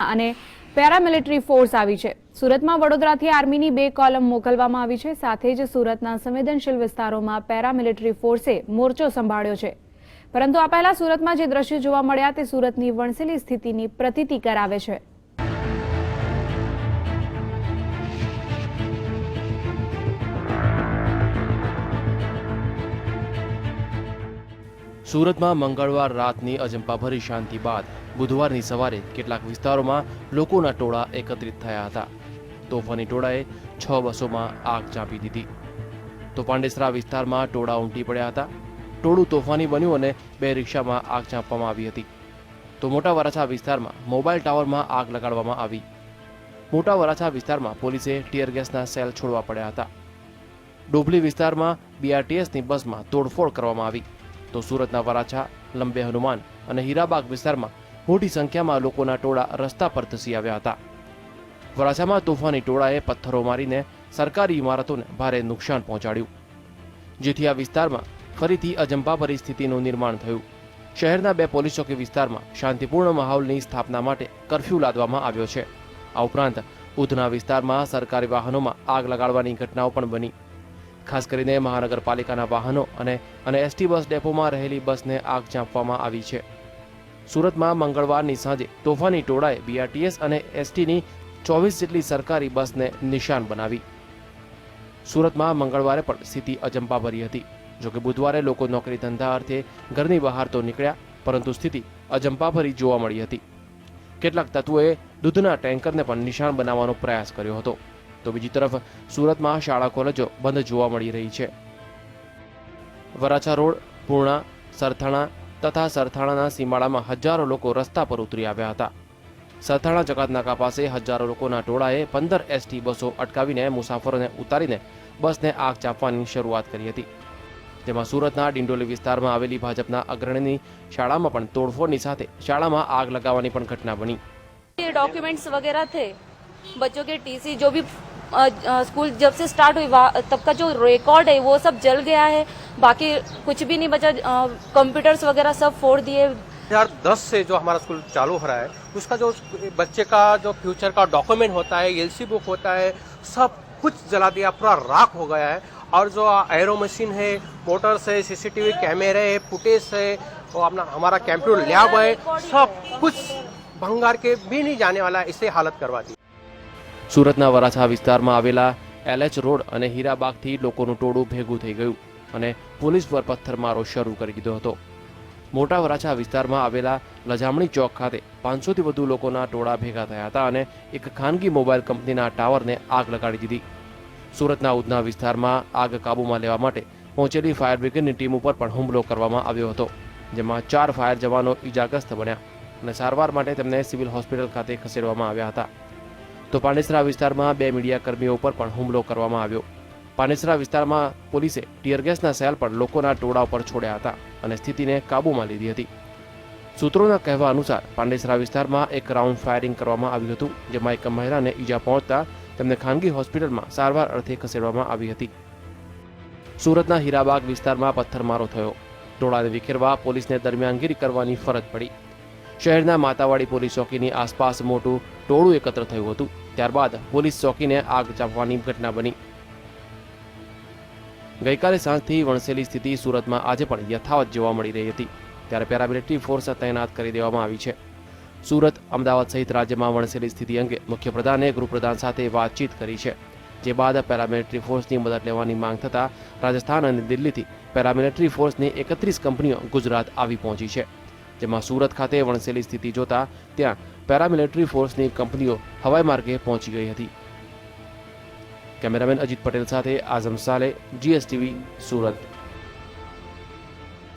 અને paramilitary force આવી છે. સુરતમાં વડોદરાથી આર્મીની બે કોલમ મોકલવામાં આવી છે. સાથે જ સુરતના સંવેદનશીલ વિસ્તારોમાં પેરામિલિટરી ફોર્સે મોરચો સંભાળ્યો છે. પરંતુ આ પહેલા સુરતમાં જે દ્રશ્યો જોવા મળ્યા તે સુરતની વણસેલી સ્થિતિની પ્રતીતિ કરાવે છે. સુરતમાં મંગળવાર રાતની અજંપાભરી શાંતિ બાદ બુધવારની સવારે કેટલાક વિસ્તારોમાં લોકોના ટોળા એકત્રિત થયા હતા. તોફાની ટોળાએ છ બસોમાં આગ ચાંપી દીધી. તો પાંડેસરા વિસ્તારમાં ટોળા ઉમટી પડ્યા હતા. ટોળું તોફાની બન્યું અને બે રિક્ષામાં આગ ચાંપવામાં આવી હતી. તો મોટા વરાછા વિસ્તારમાં મોબાઈલ ટાવરમાં આગ લગાડવામાં આવી. મોટા વરાછા વિસ્તારમાં પોલીસે ટીયર ગેસના સેલ છોડવા પડ્યા હતા. ડોભલી વિસ્તારમાં બીઆરટીએસની બસમાં તોડફોડ કરવામાં આવી. તો સુરતના વરાછા, લંબે હનુમાન અને હીરાબાગ વિસ્તારમાં મોટી સંખ્યામાં લોકોના ટોળા રસ્તા પર ધસી આવ્યા હતા. વરાછામાં તોફાની ટોળાએ પથ્થરો મારીને સરકારી ઇમારતોને ભારે નુકસાન પહોંચાડ્યું. જેથી આ વિસ્તારમાં ફરીથી અજંપા પરિસ્થિતિનું નિર્માણ થયું. શહેરના બે પોલીસ ચોકી વિસ્તારમાં શાંતિપૂર્ણ માહોલની સ્થાપના માટે કરફ્યુ લાદવામાં આવ્યો છે. આ ઉપરાંત ઉધના વિસ્તારમાં સરકારી વાહનોમાં આગ લગાડવાની ઘટનાઓ પણ બની. ખાસ કરીને મહાનગરપાલિકાના વાહનો અને અને એસટી બસ ડેપોમાં રહેલી બસને આગ ચાંપવામાં આવી છે. સુરતમાં મંગળવારની સાંજે તોફાની ટોળાએ બીઆરટીએસ અને એસટીની ચોવીસ જેટલી સરકારી બસને નિશાન બનાવી. સુરતમાં મંગળવારે પણ સ્થિતિ અજંપાભરી હતી. જોકે બુધવારે લોકો નોકરી ધંધા અર્થે ઘરની બહાર તો નીકળ્યા, પરંતુ સ્થિતિ અજંપાભરી જોવા મળી હતી. કેટલાક તત્વોએ દૂધના ટેન્કરને પણ નિશાન બનાવવાનો પ્રયાસ કર્યો હતો. તો બીજી તરફ સુરતમાં શાળા કોલેજો બંધ જોવા મળી રહી છે. વરાછા રોડ, પૂર્ણા, સરથાણા તથા સરથાણાના સીમાડામાં હજારો લોકો રસ્તા પર ઉતરી આવ્યા હતા. સરથાણા જકાતનાકા પાસે હજારો લોકોના ટોળાએ પંદર એસટી બસો અટકાવીને મુસાફરોને ઉતારીને બસને આગ ચાપવાની શરૂઆત કરી હતી. જેમાં સુરતના ડિંડોલી વિસ્તારમાં આવેલી ભાજપના અગ્રણીની શાળામાં પણ તોડફોડની સાથે શાળામાં આગ લગાવવાની પણ ઘટના બની. ડોક્યુમેન્ટ્સ વગેરે થે બચ્ચો કે ટીસી જો ભી स्कूल जब से स्टार्ट हुई तब का जो रिकॉर्ड है, वो सब जल गया है। बाकी कुछ भी नहीं बचा कंप्यूटर्स वगैरह सब फोड़ दिए। हज़ार दस से जो हमारा स्कूल चालू हो रहा है, उसका जो बच्चे का जो फ्यूचर का डॉक्यूमेंट होता है एलसी बुक होता है, सब कुछ जला दिया, पूरा राख हो गया है। और जो एरो मशीन है मोटर्स है सीसीटीवी कैमरे है फुटेज है और अपना, हमारा कंप्यूटर लैब है, सब कुछ भंगार के भी नहीं जाने वाला इससे हालत करवा दी। સુરતના વરાછા વિસ્તારમાં આવેલા એલએચ રોડ અને હીરાબાગથી લોકોનું ટોળું ભેગું થઈ ગયું અને પોલીસ પર પથ્થરમારો શરૂ કરી દીધો હતો. મોટા વરાછા વિસ્તારમાં આવેલા લજામણી ચોક ખાતે પાંચસોથી વધુ લોકોના ટોળા ભેગા થયા હતા અને એક ખાનગી મોબાઈલ કંપનીના ટાવરને આગ લગાડી દીધી. સુરતના ઉધના વિસ્તારમાં આગ કાબૂમાં લેવા માટે પહોંચેલી ફાયર બ્રિગેડની ટીમ ઉપર પણ હુમલો કરવામાં આવ્યો હતો, જેમાં ચાર ફાયર જવાનો ઇજાગ્રસ્ત બન્યા અને સારવાર માટે તેમને સિવિલ હોસ્પિટલ ખાતે ખસેડવામાં આવ્યા હતા. તો પાંડેસરા વિસ્તારમાં બે મીડિયા કર્મીઓ ઉપર પણ હુમલો કરવામાં આવ્યો. પાંડેસરા વિસ્તારમાં પોલીસે ટીયરગેસના સેલ પણ લોકોના ટોળા ઉપર છોડ્યા હતા અને સ્થિતિને કાબૂમાં લીધી હતી. સૂત્રોના કહેવા અનુસાર પાંડેસરા વિસ્તારમાં એક રાઉન્ડ ફાયરિંગ કરવામાં આવ્યું હતું, જેમાં એક મહિલાને ઈજા પહોંચતા તેમને ખાનગી હોસ્પિટલમાં સારવાર અર્થે ખસેડવામાં આવી હતી. સુરતના હીરાબાગ વિસ્તારમાં પથ્થરમારો થયો. ટોળાને વિખેરવા પોલીસને દરમિયાનગીરી કરવાની ફરજ પડી. શહેરના માતાવાડી પોલીસ ચોકીની આસપાસ મોટું ટોળું એકત્ર થયું હતું. ત્યારબાદ પોલીસ ચોકીને આગ ચાંપવાની ઘટના બની. ગઈકાલે સાંજથી વણસેલી સ્થિતિ સુરતમાં આજે પણ યથાવત જોવા મળી રહી હતી. ત્યારે પેરામિલિટરી ફોર્સ તૈનાત કરી દેવામાં આવી છે. સુરત, અમદાવાદ સહિત રાજ્યમાં વણસેલી સ્થિતિ અંગે મુખ્યપ્રધાને ગૃહપ્રધાન સાથે વાતચીત કરી છે. જે બાદ પેરામિલિટરી ફોર્સની મદદ લેવાની માંગ થતાં રાજસ્થાન અને દિલ્હીથી પેરામિલિટરી ફોર્સની એકત્રીસ કંપનીઓ ગુજરાત આવી પહોંચી છે. જેમાં સુરત ખાતે વણસેલી સ્થિતિ જોતા ત્યાં પેરામિલિટરી ફોર્સની કંપનીઓ હવાઈ માર્ગે પહોંચી ગઈ હતી. કેમેરામેન અજીત પટેલ સાથે આઝમ સાલે જીએસટીવી સુરત.